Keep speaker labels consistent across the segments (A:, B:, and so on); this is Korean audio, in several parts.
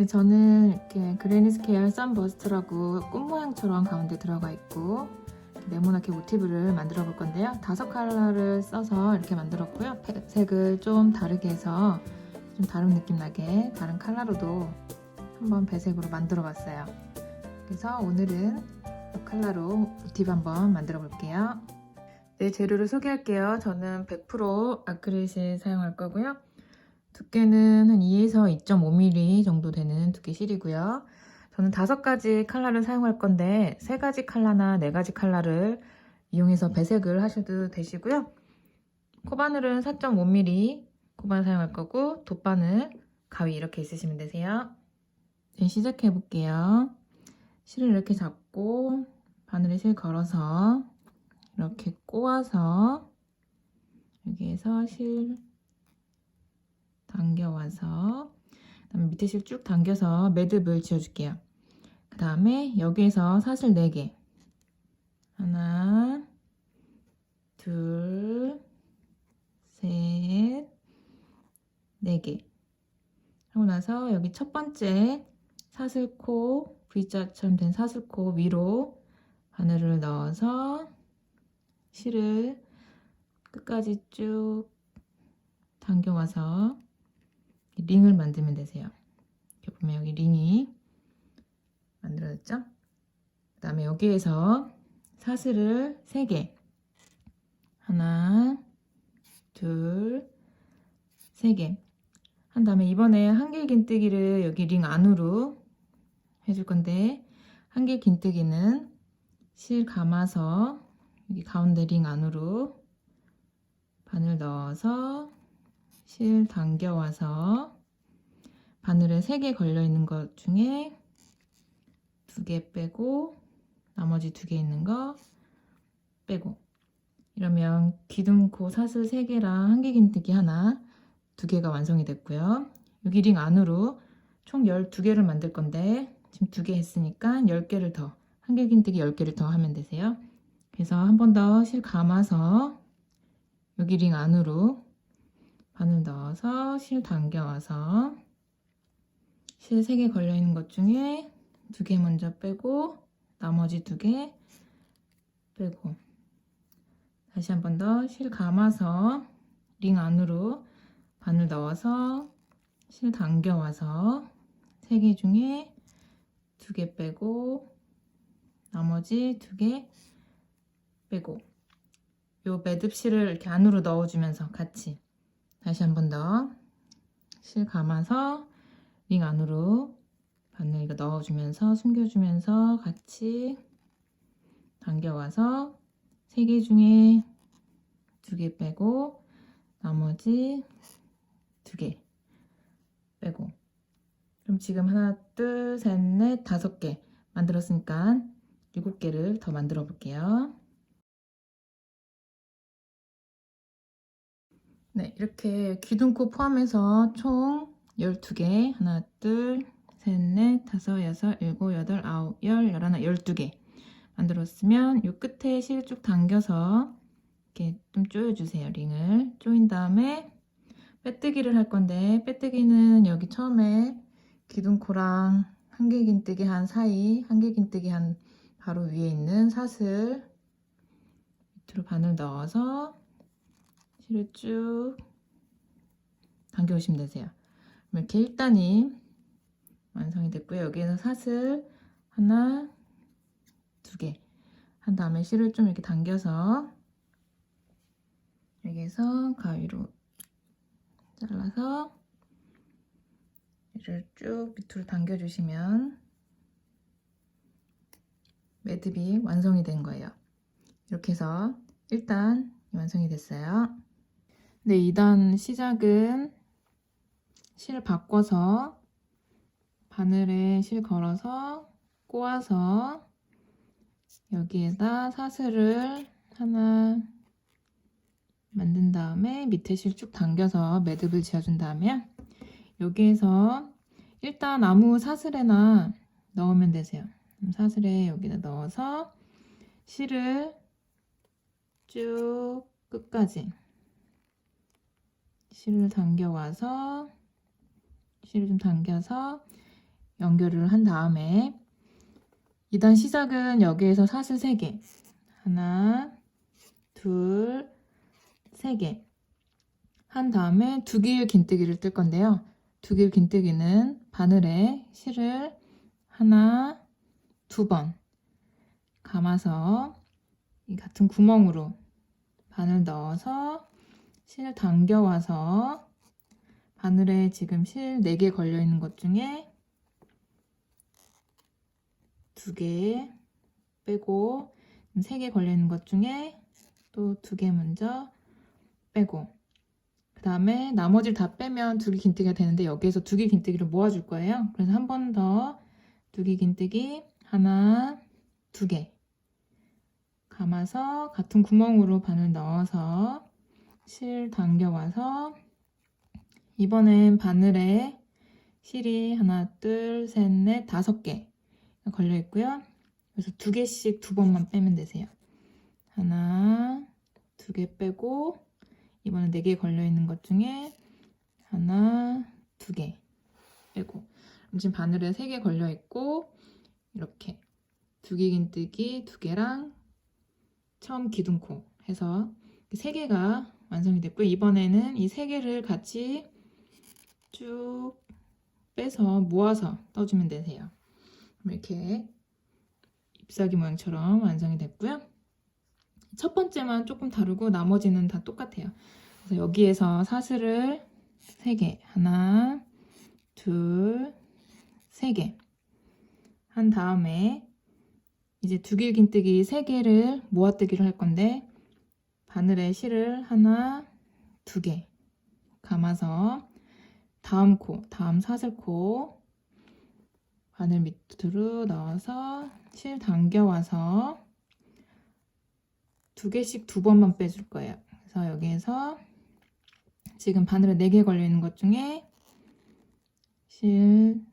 A: 네, 저는 이렇게 그레니스 케어 썬버스트라고 꽃 모양처럼 가운데 들어가 있고 네모나게 모티브를 만들어 볼 건데요. 다섯 컬러를 써서 이렇게 만들었고요. 색을 좀 다르게 해서 좀 다른 느낌 나게 다른 컬러로도 한번 배색으로 만들어 봤어요. 그래서 오늘은 이 컬러로 모티브 한번 만들어 볼게요. 네, 재료를 소개할게요. 저는 100% 아크릴실 사용할 거고요. 두께는 한 2에서 2.5mm 정도 되는 두께 실이고요. 저는 다섯 가지 컬러를 사용할 건데 세 가지 컬러나 네 가지 컬러를 이용해서 배색을 하셔도 되시고요. 코바늘은 4.5mm 코바늘 사용할 거고 돗바늘, 가위 이렇게 있으시면 되세요. 네, 시작해 볼게요. 실을 이렇게 잡고 바늘에 실 걸어서 이렇게 꼬아서 여기에서 실 당겨와서 그다음에 밑에 실 쭉 당겨서 매듭을 지어줄게요. 그 다음에 여기에서 사슬 4개 하나 둘셋 4개 하고 나서 여기 첫 번째 사슬코 V자처럼 된 사슬코 위로 바늘을 넣어서 실을 끝까지 쭉 당겨와서 링을 만들면 되세요. 이렇게 보면 여기 링이 만들어졌죠? 그 다음에 여기에서 사슬을 3개 하나 둘, 세 개. 한 다음에 이번에 한 길 긴뜨기를 여기 링 안으로 해줄 건데 한 길 긴뜨기는 실 감아서 여기 가운데 링 안으로 바늘 넣어서 실 당겨와서 바늘에 3개 걸려있는 것 중에 2개 빼고 나머지 2개 있는 거 빼고. 이러면 기둥코 사슬 3개랑 한개 긴뜨기 하나 2개가 완성이 됐고요. 여기 링 안으로 총 12개를 만들 건데 지금 2개 했으니까 10개를 더 한개 긴뜨기 10개를 더 하면 되세요. 그래서 한 번 더 실 감아서 여기 링 안으로 바늘 넣어서 실 당겨와서 실 3개 걸려있는 것 중에 2개 먼저 빼고 나머지 2개 빼고 다시 한 번 더 실 감아서 링 안으로 바늘 넣어서 실 당겨와서 3개 중에 2개 빼고 나머지 2개 빼고 요 매듭실을 이렇게 안으로 넣어주면서 같이 다시 한 번 더. 실 감아서 링 안으로 바늘 이거 넣어주면서 숨겨주면서 같이 당겨와서 3개 중에 2개 빼고 나머지 2개 빼고. 그럼 지금 하나 둘 셋 넷 다섯 개 만들었으니까 7개를 더 만들어 볼게요 네, 이렇게 기둥코 포함해서 총 12개. 하나, 둘, 셋, 넷, 다섯, 여섯, 일곱, 여덟, 아홉, 열, 열하나, 12개. 만들었으면 이 끝에 실 쭉 당겨서 이렇게 좀 조여주세요. 링을. 조인 다음에 빼뜨기를 할 건데 빼뜨기는 여기 처음에 기둥코랑 한길긴뜨기 한 사이, 한길긴뜨기 한 바로 위에 있는 사슬 밑으로 바늘 넣어서 실을 쭉 당겨오시면 되세요. 이렇게 1단이 완성이 됐고요. 여기에서 사슬 하나, 두 개 한 다음에 실을 좀 이렇게 당겨서 여기에서 가위로 잘라서 이를 쭉 밑으로 당겨주시면 매듭이 완성이 된 거예요. 이렇게 해서 1단 완성이 됐어요. 네, 2단 시작은 실 바꿔서 바늘에 실 걸어서 꼬아서 여기에다 사슬을 하나 만든 다음에 밑에 실 쭉 당겨서 매듭을 지어준 다음에 여기에서 일단 아무 사슬에나 넣으면 되세요. 사슬에 여기다 넣어서 실을 쭉 끝까지 실을 당겨와서 실을 좀 당겨서 연결을 한 다음에 2단 시작은 여기에서 사슬 3개 하나 둘세개한 다음에 두길 긴뜨기를 뜰 건데요. 두길 긴뜨기는 바늘에 실을 하나 두 번 감아서 이 같은 구멍으로 바늘 넣어서 실 당겨와서 바늘에 지금 실 4개 걸려 있는 것 중에 두개 빼고 3개 걸려 있는 것 중에 또두개 먼저 빼고 그 다음에 나머지를 다 빼면 두개 긴뜨기가 되는데 여기에서 두개 긴뜨기를 모아줄 거예요. 그래서 한 번 더두개 긴뜨기 하나 두 개 감아서 같은 구멍으로 바늘 넣어서 실 당겨와서 이번엔 바늘에 실이 하나 둘 셋 넷 다섯 개 걸려 있고요. 그래서 두 개씩 두 번만 빼면 되세요. 하나 두 개 빼고 이번엔 네개 걸려 있는 것 중에 하나 두 개 빼고 지금 바늘에 세 개 걸려 있고 이렇게 두 개 긴뜨기 두 개랑 처음 기둥코 해서 세 개가 완성이 됐고 이번에는 이 세 개를 같이 쭉 빼서 모아서 떠주면 되세요. 이렇게 잎사귀 모양처럼 완성이 됐고요. 첫 번째만 조금 다르고 나머지는 다 똑같아요. 그래서 여기에서 사슬을 3개, 하나, 둘, 세 개. 한 다음에 이제 두 길 긴뜨기 3개를 모아뜨기를 할 건데 바늘에 실을 하나, 두 개 감아서 다음 코, 다음 사슬코 바늘 밑으로 넣어서 실 당겨와서 두 개씩 두 번만 빼줄 거예요. 그래서 여기에서 지금 바늘에 4개 걸려 있는 것 중에 실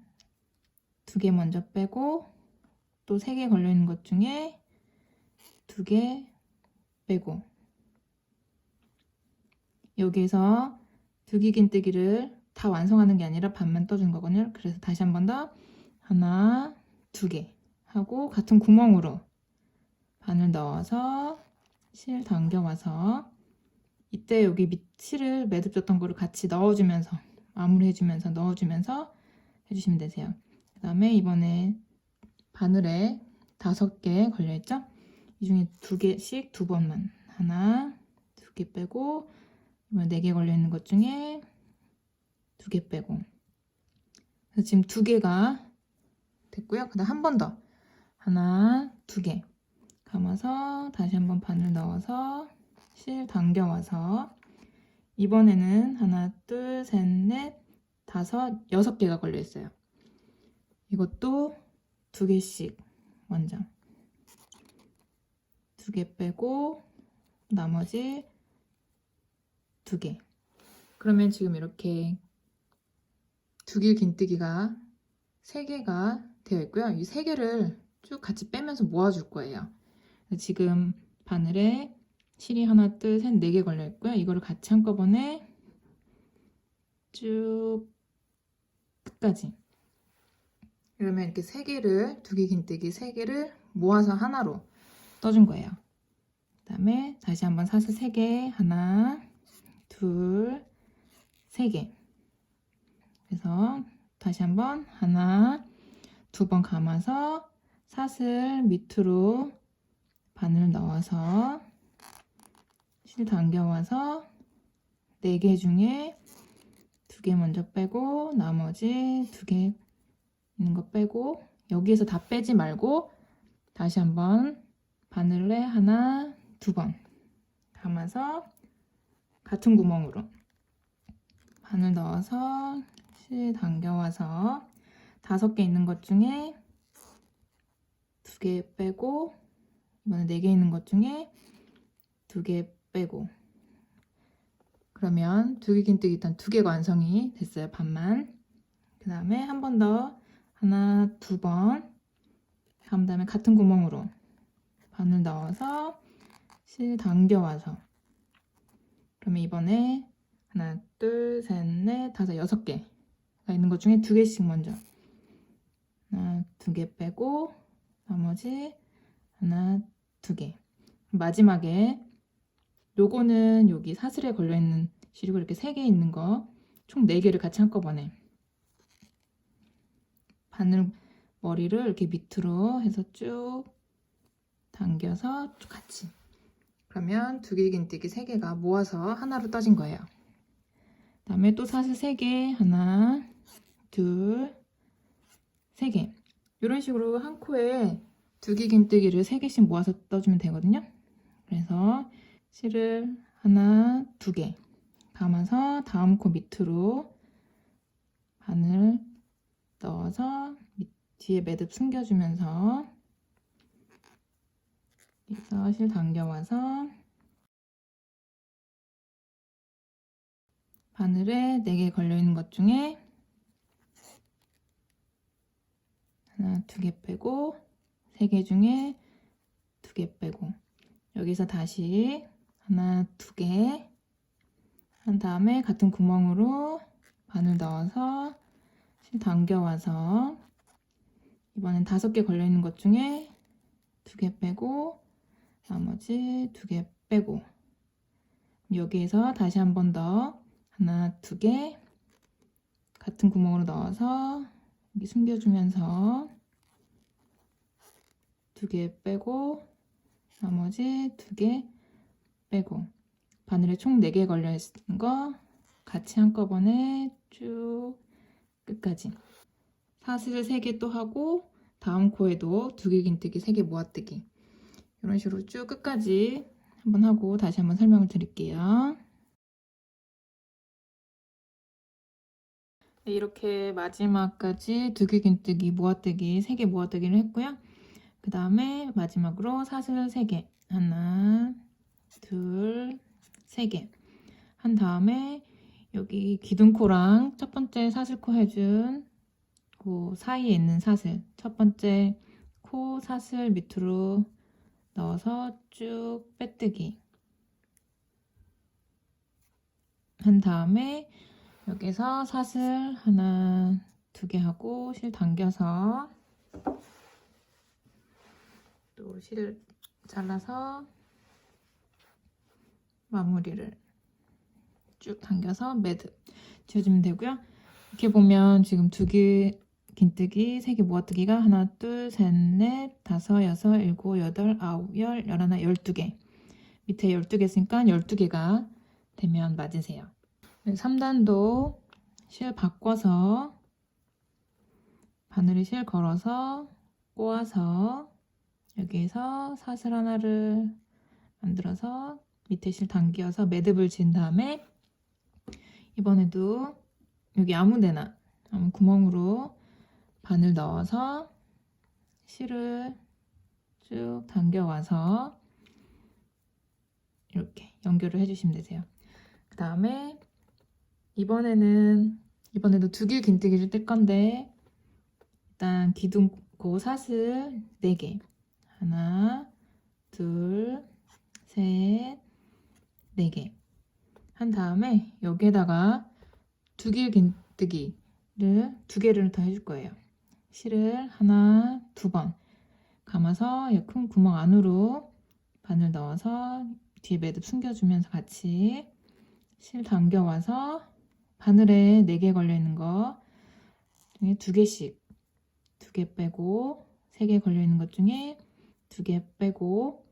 A: 두 개 먼저 빼고 또 3개 걸려 있는 것 중에 두 개 빼고 여기에서 두기 긴뜨기를 다 완성하는 게 아니라 반만 떠준 거거든요. 그래서 다시 한 번 더 하나, 두 개 하고 같은 구멍으로 바늘 넣어서 실 당겨와서 이때 여기 밑 실을 매듭 줬던 거를 같이 넣어주면서 마무리해주면서 넣어주면서 해주시면 되세요. 그 다음에 이번에 바늘에 다섯 개 걸려있죠? 이 중에 두 개씩 두 번만 하나, 두 개 빼고 이번에 네개 걸려있는 것 중에 두개 빼고 그래서 지금 두 개가 됐고요. 그 다음 한 번 더 하나, 두개 감아서 다시 한번 바늘 넣어서 실 당겨와서 이번에는 하나, 둘, 셋, 넷, 다섯, 여섯 개가 걸려 있어요. 이것도 두 개씩 먼저 두개 빼고 나머지 두 개. 그러면 지금 이렇게 두길 긴뜨기가 세 개가 되어 있고요. 이 세 개를 쭉 같이 빼면서 모아줄 거예요. 지금 바늘에 실이 하나, 둘, 셋, 네 개 걸려 있고요. 이거를 같이 한꺼번에 쭉 끝까지. 그러면 이렇게 세 개를 두개 긴뜨기 세 개를 모아서 하나로 떠준 거예요. 그다음에 다시 한번 사슬 세 개, 하나, 둘, 세 개. 그래서 다시 한번 하나, 두 번 감아서 사슬 밑으로 바늘 넣어서 실 당겨와서 네 개 중에 두 개 먼저 빼고 나머지 두 개 있는 거 빼고 여기에서 다 빼지 말고 다시 한번 바늘에 하나 두 번 감아서 같은 구멍으로 바늘 넣어서 실 당겨와서 다섯 개 있는 것 중에 두 개 빼고 이번에 네 개 있는 것 중에 두 개 빼고. 그러면 두 개 긴뜨기 일단 두 개가 완성이 됐어요 반만. 그 다음에 한 번 더 하나 두 번. 그 다음에 같은 구멍으로 바늘 넣어서 실 당겨와서 그러면 이번에 하나 둘 셋 넷 다섯 여섯 개가 있는 것 중에 두 개씩 먼저 두개 빼고 나머지 하나, 두 개. 마지막에 요거는 여기 사슬에 걸려 있는 시리고 이렇게 세 개 있는 거 총 네 개를 같이 한꺼번에 바늘 머리를 이렇게 밑으로 해서 쭉 당겨서 쭉 같이 그러면 두 개 긴뜨기 세 개가 모아서 하나로 떠진 거예요. 그다음에 또 사슬 세 개 하나 둘 세 개 이런 식으로 한 코에 두 개 긴뜨기를 세 개씩 모아서 떠주면 되거든요. 그래서 실을 하나 두 개 감아서 다음 코 밑으로 바늘 넣어서 밑- 뒤에 매듭 숨겨주면서 여기서 실 당겨와서 바늘에 4개 걸려있는 것 중에 하나, 두 개 빼고 3개 중에 두 개 빼고. 여기서 다시 하나, 두 개. 한 다음에 같은 구멍으로 바늘 넣어서 실 당겨와서 이번엔 다섯 개 걸려있는 것 중에 두 개 빼고 나머지 두 개 빼고. 여기에서 다시 한 번 더 하나 두 개 같은 구멍으로 넣어서 여기 숨겨주면서 두 개 빼고 나머지 두 개 빼고. 바늘에 총 4개 걸려 있는 거 같이 한꺼번에 쭉 끝까지. 사슬 3개 또 하고 다음 코에도 두 개 긴뜨기, 세개 모아뜨기 이런 식으로 쭉 끝까지 한번 하고 다시 한번 설명을 드릴게요. 네, 이렇게 마지막까지 두 개 긴뜨기, 모아뜨기, 세 개 모아뜨기를 했고요. 그 다음에 마지막으로 사슬 3개 하나, 둘, 세 개 한 다음에 여기 기둥코랑 첫 번째 사슬코 해준 그 사이에 있는 사슬 첫 번째 코 사슬 밑으로 넣어서 쭉 빼뜨기 한 다음에 여기서 사슬 하나 두 개 하고 실 당겨서 또 실을 잘라서 마무리를 쭉 당겨서 매듭 지어주면 되고요. 이렇게 보면 지금 두 개 긴뜨기, 세 개 모아뜨기가 하나, 둘, 셋, 넷, 다섯, 여섯, 일곱, 여덟, 아홉, 열, 열하나, 열두 개. 밑에 열두 개 있으니까 열두 개가 되면 맞으세요. 3단도 실 바꿔서 바늘에 실 걸어서 꼬아서 여기에서 사슬 하나를 만들어서 밑에 실 당겨서 매듭을 지은 다음에 이번에도 여기 아무데나 아무 구멍으로 바늘 넣어서 실을 쭉 당겨와서 이렇게 연결을 해주시면 되세요. 그 다음에 이번에는 이번에도 두 길 긴뜨기를 뜰 건데 일단 기둥고 사슬 4개 하나 둘셋 4개 한 다음에 여기에다가 두 길 긴뜨기를 두 개를 더 해줄 거예요. 실을 하나, 두 번 감아서 이큰 구멍 안으로 바늘 넣어서 뒤에 매듭 숨겨주면서 같이 실 당겨와서 바늘에 4개 걸려있는 거 중에 두 개씩 두개 빼고 세개 걸려있는 것 중에 두개 빼고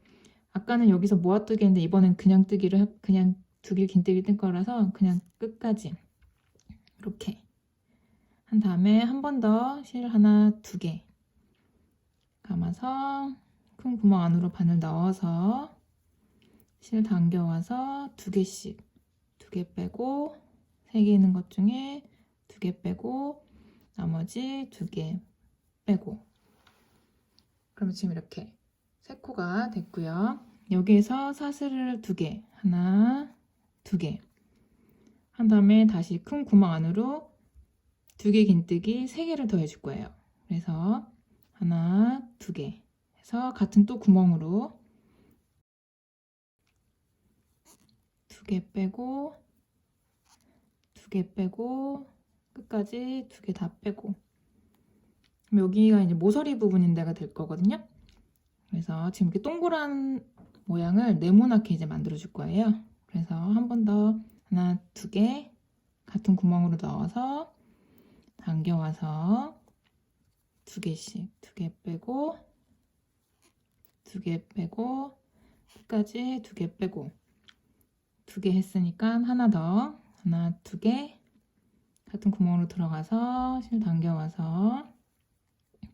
A: 아까는 여기서 모아뜨기 했는데 이번엔 그냥 뜨기를 해- 그냥 두개 긴뜨기 뜰 거라서 그냥 끝까지 이렇게 한 다음에 한 번 더 실 하나 두 개 감아서 큰 구멍 안으로 바늘 넣어서 실 당겨와서 두 개씩 두 개 빼고 세 개 있는 것 중에 두 개 빼고 나머지 두 개 빼고 그럼 지금 이렇게 세 코가 됐고요. 여기에서 사슬을 두 개, 하나, 두 개. 한 다음에 다시 큰 구멍 안으로 두 개 긴뜨기 세 개를 더 해줄 거예요. 그래서 하나, 두 개 해서 같은 또 구멍으로 두 개 빼고 두 개 빼고 끝까지 두 개 다 빼고 여기가 이제 모서리 부분인 데가 될 거거든요. 그래서 지금 이렇게 동그란 모양을 네모나게 이제 만들어 줄 거예요. 그래서 한 번 더 하나, 두 개 같은 구멍으로 넣어서 당겨와서 두 개씩 두 개 빼고 두 개 빼고 끝까지 두 개 빼고 두 개 했으니까 하나 더 하나 두 개 같은 구멍으로 들어가서 실 당겨와서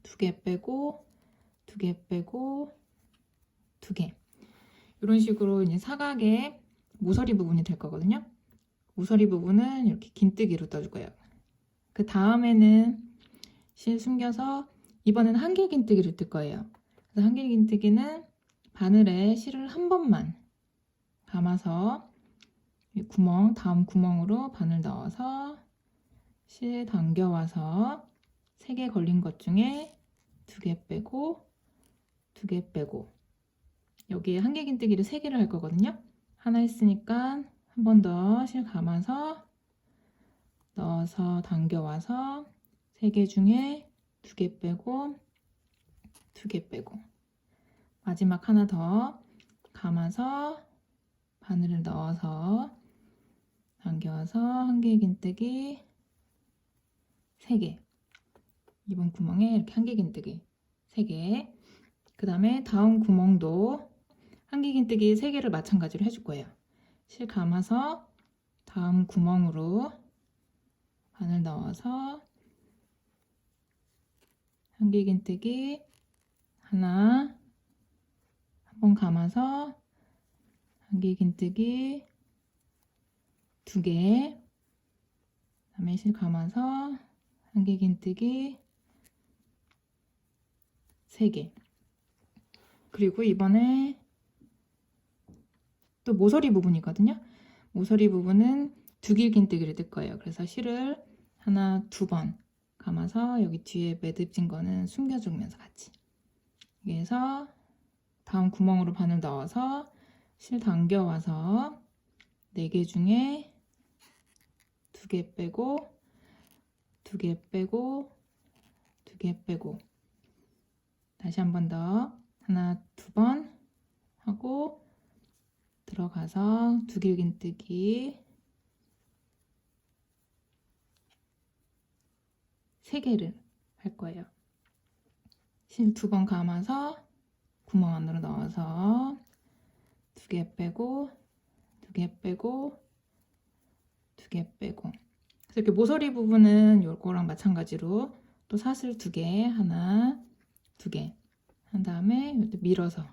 A: 두 개 빼고 두 개 빼고 두 개 이런 식으로 이제 사각의 모서리 부분이 될 거거든요. 모서리 부분은 이렇게 긴뜨기로 떠줄 거예요. 그 다음에는 실 숨겨서 이번에는 한길 긴뜨기를 뜰 거예요. 그래서 한길 긴뜨기는 바늘에 실을 한 번만 감아서 이 구멍 다음 구멍으로 바늘 넣어서 실 당겨와서 세개 걸린 것 중에 두개 빼고 두개 빼고 여기에 한길 긴뜨기를 세 개를 할 거거든요. 하나 했으니까 한 번 더 실 감아서 넣어서 당겨와서 세개 중에 두개 빼고 두개 빼고. 마지막 하나 더 감아서 바늘을 넣어서 당겨서 한길 긴뜨기 세 개. 이번 구멍에 이렇게 한길 긴뜨기 세 개. 그 다음에 다음 구멍도 한길 긴뜨기 세 개를 마찬가지로 해줄 거예요. 실 감아서 다음 구멍으로 바늘 넣어서 한길 긴뜨기 하나 한 번 감아서 한길 긴뜨기 두 개 다음에 실 감아서 한길 긴뜨기 세 개. 그리고 이번에 또 모서리 부분이거든요. 모서리 부분은 두 길 긴뜨기를 뜰 거예요. 그래서 실을 하나 두 번 감아서 여기 뒤에 매듭진 거는 숨겨주면서 같이. 여기에서 다음 구멍으로 바늘 넣어서 실 당겨와서 네개 중에 두개 빼고 두개 빼고 두개 빼고. 다시 한 번 더. 하나 두 번 하고 들어가서 두길 긴뜨기 세 개를 할 거예요. 실 두 번 감아서 구멍 안으로 넣어서 두 개 빼고 두 개 빼고 두 개 빼고 그래서 이렇게 모서리 부분은 요거랑 마찬가지로 또 사슬 두 개 하나 두 개 한 다음에 밀어서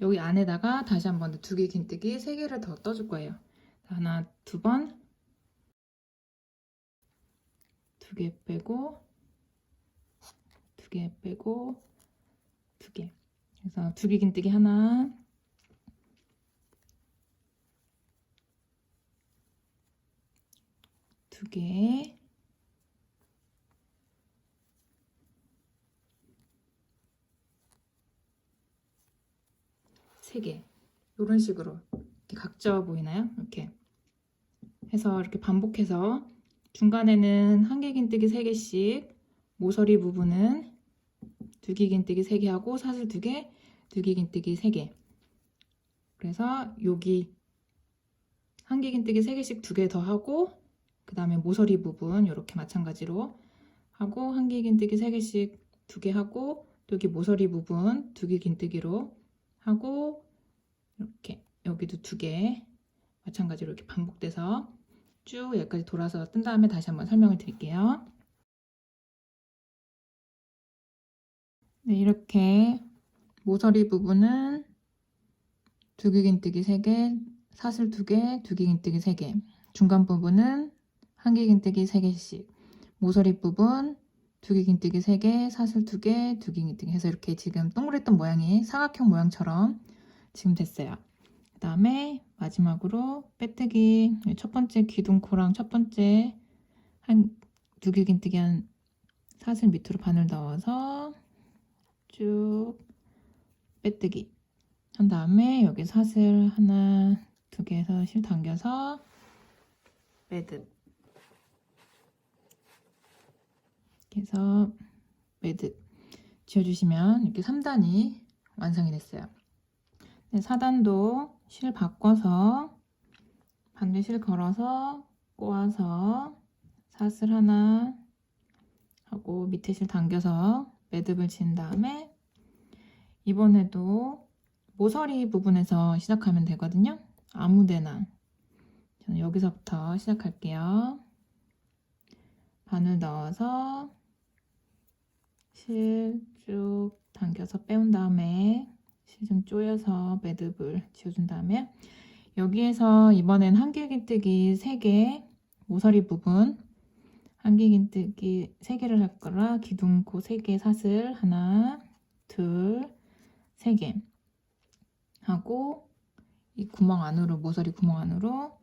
A: 여기 안에다가 다시 한 번 더 두 개 긴뜨기 세 개를 더 떠줄 거예요. 하나 두 번 두 개 빼고 두 개 빼고 두 개. 그래서 두개 긴뜨기 하나 두 개. 세 개. 이런 식으로 이렇게 각져 보이나요? 이렇게 해서 이렇게 반복해서 중간에는 한개 긴뜨기 세 개씩 모서리 부분은 두기 긴뜨기 3개 하고 사슬 2개, 두기 긴뜨기 3개. 그래서 여기 한개 긴뜨기 3개씩 2개 더 하고 그 다음에 모서리 부분 이렇게 마찬가지로 하고 한개 긴뜨기 3개씩 2개 하고 또 여기 모서리 부분 두기 긴뜨기로 하고 이렇게 여기도 2개 마찬가지로 이렇게 반복돼서 쭉 여기까지 돌아서 뜬 다음에 다시 한번 설명을 드릴게요. 네, 이렇게 모서리 부분은 두기긴뜨기 3개, 사슬 2개, 두기긴뜨기 3개 중간 부분은 한기긴뜨기 3개씩 모서리 부분 두기긴뜨기 3개, 사슬 2개, 두기긴뜨기 해서 이렇게 지금 동그랬던 모양이 사각형 모양처럼 지금 됐어요. 그 다음에 마지막으로 빼뜨기. 첫 번째 기둥코랑 첫 번째 한 두기긴뜨기 한 사슬 밑으로 바늘 넣어서 쭉 빼뜨기. 한 다음에 여기 사슬 하나 두 개에서 실 당겨서 매듭. 해서 매듭. 지어주시면 이렇게 3단이 완성이 됐어요. 네, 4단도 실 바꿔서 반대 실 걸어서 꼬아서 사슬 하나 하고 밑에 실 당겨서 매듭을 지은 다음에 이번에도 모서리 부분에서 시작하면 되거든요. 아무데나 저는 여기서부터 시작할게요. 바늘 넣어서 실 쭉 당겨서 빼온 다음에 실 좀 조여서 매듭을 지어준 다음에 여기에서 이번엔 한길긴뜨기 3개 모서리 부분 한길긴뜨기 3개를 할 거라 기둥코 3개 사슬 하나 둘 3개 하고 이 구멍 안으로 모서리 구멍 안으로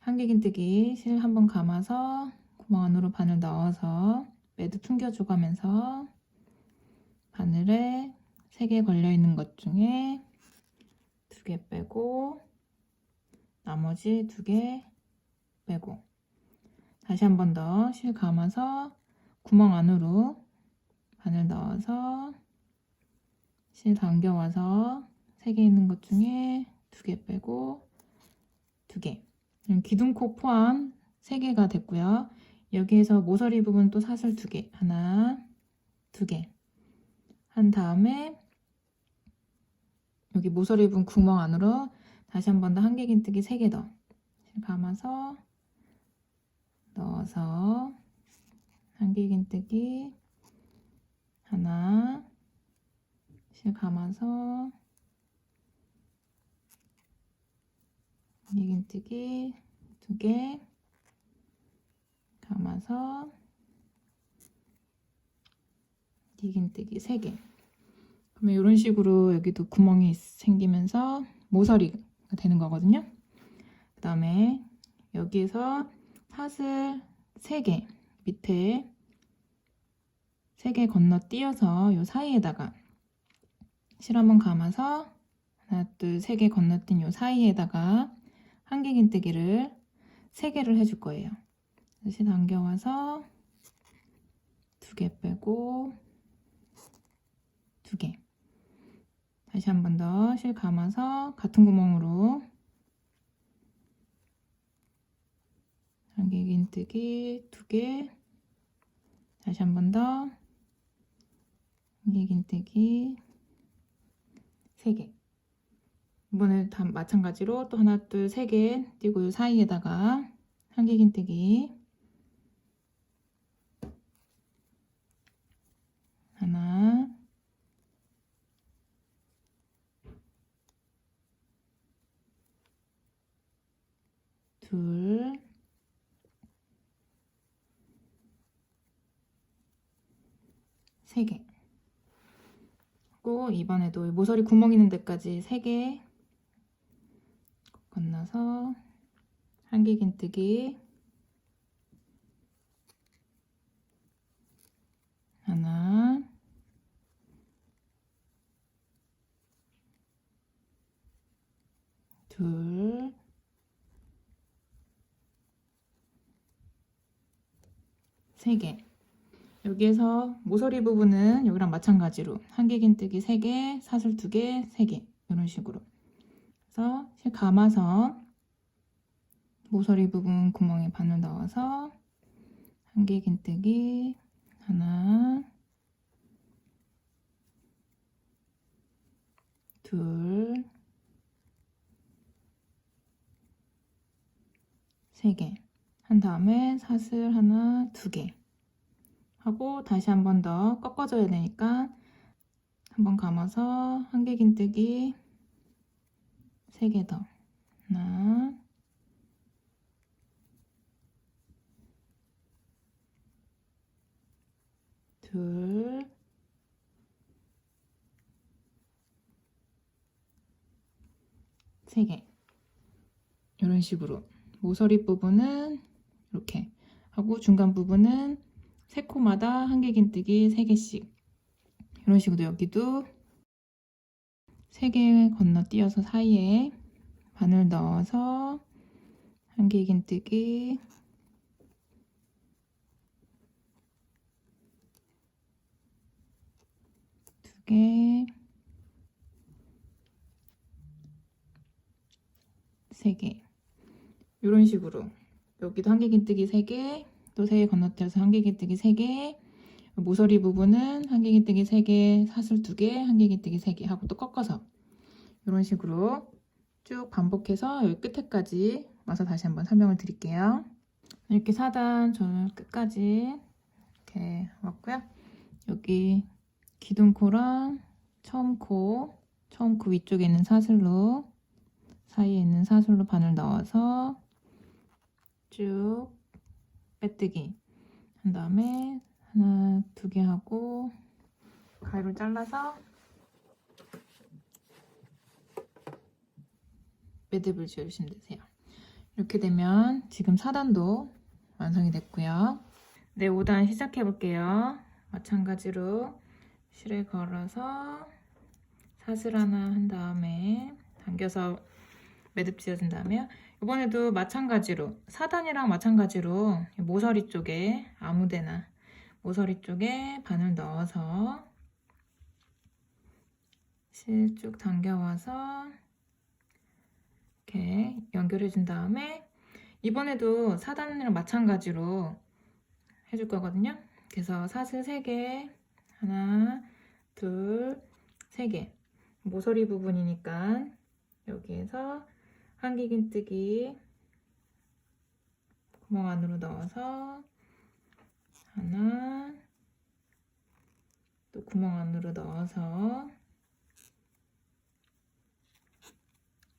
A: 한길긴뜨기 실 한번 감아서 구멍 안으로 바늘 넣어서 매듭 숨겨줘 가면서 바늘에 3개 걸려있는 것 중에 2개 빼고 나머지 2개 빼고. 다시 한 번 더 실 감아서 구멍 안으로 바늘 넣어서 실 당겨와서 3개 있는 것 중에 2개 빼고 2개. 기둥코 포함 3개가 됐고요. 여기에서 모서리 부분 또 사슬 2개. 하나 2개. 한 다음에 여기 모서리 부분 구멍 안으로 다시 한 번 더 한길긴뜨기 3개 더. 감아서 넣어서 한길긴뜨기 하나 실 감아서 한길긴뜨기 2개 감아서 디긴뜨기 3개 그러면 이런 식으로 여기도 구멍이 생기면서 모서리가 되는 거거든요. 그 다음에 여기에서 사슬 3개 밑에 3개 건너뛰어서 이 사이에다가 실 한번 감아서 하나 둘 세 개 건너뛴 이 사이에다가 한길긴뜨기를 3개를 해줄 거예요. 다시 당겨와서 2개 빼고 2개 다시 한 번 더 실 감아서 같은 구멍으로. 한길긴뜨기 2개. 다시 한 번 더. 한길긴뜨기 3개. 이번에 다 마찬가지로 또 하나 둘 세 개 띄고 이 사이에다가 한길긴뜨기 하나 둘 세 개. 고 이번에도 모서리 구멍 있는 데까지 세개 건너서 한길긴뜨기 하나 둘 세 개. 여기에서 모서리 부분은 여기랑 마찬가지로 한길긴뜨기 3개, 사슬 2개, 3개 이런 식으로. 그래서 실 감아서 모서리 부분 구멍에 바늘 넣어서 한길긴뜨기 하나 둘 세 개. 한 다음에 사슬 하나 두 개 하고 다시 한 번 더 꺾어줘야 되니까 한번 감아서 한길긴뜨기 3개 더. 하나 둘 세 개. 이런 식으로 모서리 부분은 이렇게 하고 중간 부분은 세 코마다 한길긴뜨기 3개씩. 이런 식으로 여기도 3개 건너뛰어서 사이에 바늘 넣어서 두 개, 세 개. 이런 식으로. 여기도 한길긴뜨기 세 개, 또세개 건너뛰어서 한길긴뜨기 세 개, 모서리 부분은 한길긴뜨기 세 개, 사슬 두 개, 한길긴뜨기 세개 하고 또 꺾어서 이런 식으로 쭉 반복해서 여기 끝에까지 와서 다시 한번 설명을 드릴게요. 이렇게 4단 저는 끝까지 이렇게 왔고요. 여기 기둥코랑 처음 코, 처음 코 위쪽에 있는 사슬로 사이에 있는 사슬로 바늘 넣어서 쭉 빼뜨기 한 다음에 하나, 두 개 하고 가위로 잘라서 매듭을 지어주시면 되세요. 이렇게 되면 지금 4단도 완성이 됐고요. 네, 5단 시작해 볼게요. 마찬가지로 실에 걸어서 사슬 하나 한 다음에 당겨서 매듭 지어준 다음에요. 이번에도 마찬가지로 4단이랑 마찬가지로 모서리 쪽에 아무데나 모서리 쪽에 바늘 넣어서 실쭉 당겨와서 이렇게 연결해 준 다음에 이번에도 4단이랑 마찬가지로 해줄 거거든요. 그래서 사슬 3개 하나 둘세개 모서리 부분이니까 여기에서 한길긴뜨기 구멍 안으로 넣어서 하나 또 구멍 안으로 넣어서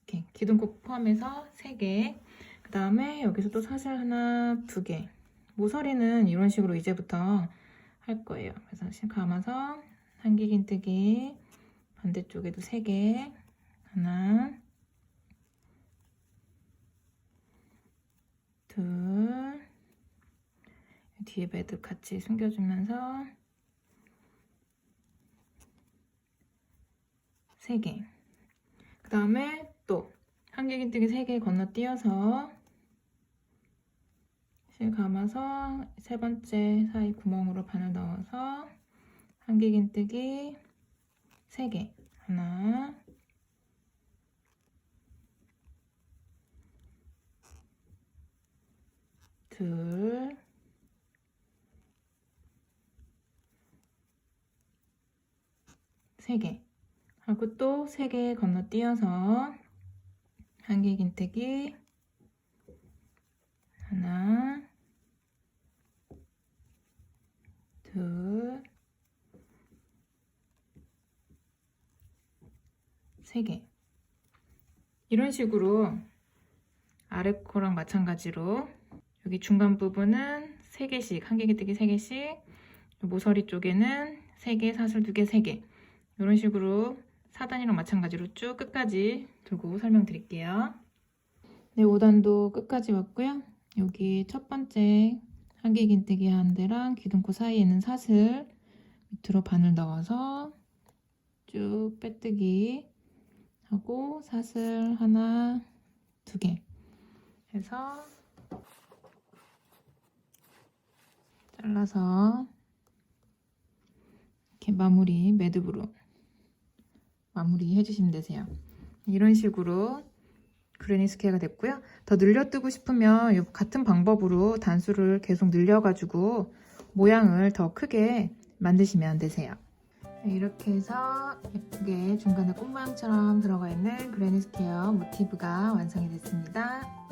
A: 이렇게 기둥코 포함해서 3개. 그 다음에 여기서 또 사슬 하나 두개. 모서리는 이런 식으로 이제부터 할 거예요. 그래서 실 감아서 한길긴뜨기 반대쪽에도 3개 하나 둘. 뒤에 매듭 같이 숨겨주면서 3개. 그 다음에 또 한길긴뜨기 3개 건너뛰어서 실 감아서 세 번째 사이 구멍으로 바늘 넣어서 한길긴뜨기 3개. 하나 둘. 세 개. 하고 또 세 개 건너뛰어서 한길긴뜨기. 하나. 둘. 세 개. 이런 식으로 아래 코랑 마찬가지로 여기 중간 부분은 3개씩, 한길기뜨기 3개씩, 모서리 쪽에는 3개, 사슬 2개, 3개. 이런 식으로 4단이랑 마찬가지로 쭉 끝까지 두고 설명드릴게요. 네, 5단도 끝까지 왔고요. 여기 첫 번째 한길긴뜨기 한 데랑 기둥코 사이에 있는 사슬 밑으로 바늘 넣어서 쭉 빼뜨기 하고 사슬 하나, 두 개 해서 잘라서 이렇게 마무리 매듭으로 마무리 해주시면 되세요. 이런 식으로 그레니 스퀘어가 됐고요. 더 늘려뜨고 싶으면 요 같은 방법으로 단수를 계속 늘려가지고 모양을 더 크게 만드시면 되세요. 네, 이렇게 해서 예쁘게 중간에 꽃 모양처럼 들어가 있는 그레니 스퀘어 모티브가 완성이 됐습니다.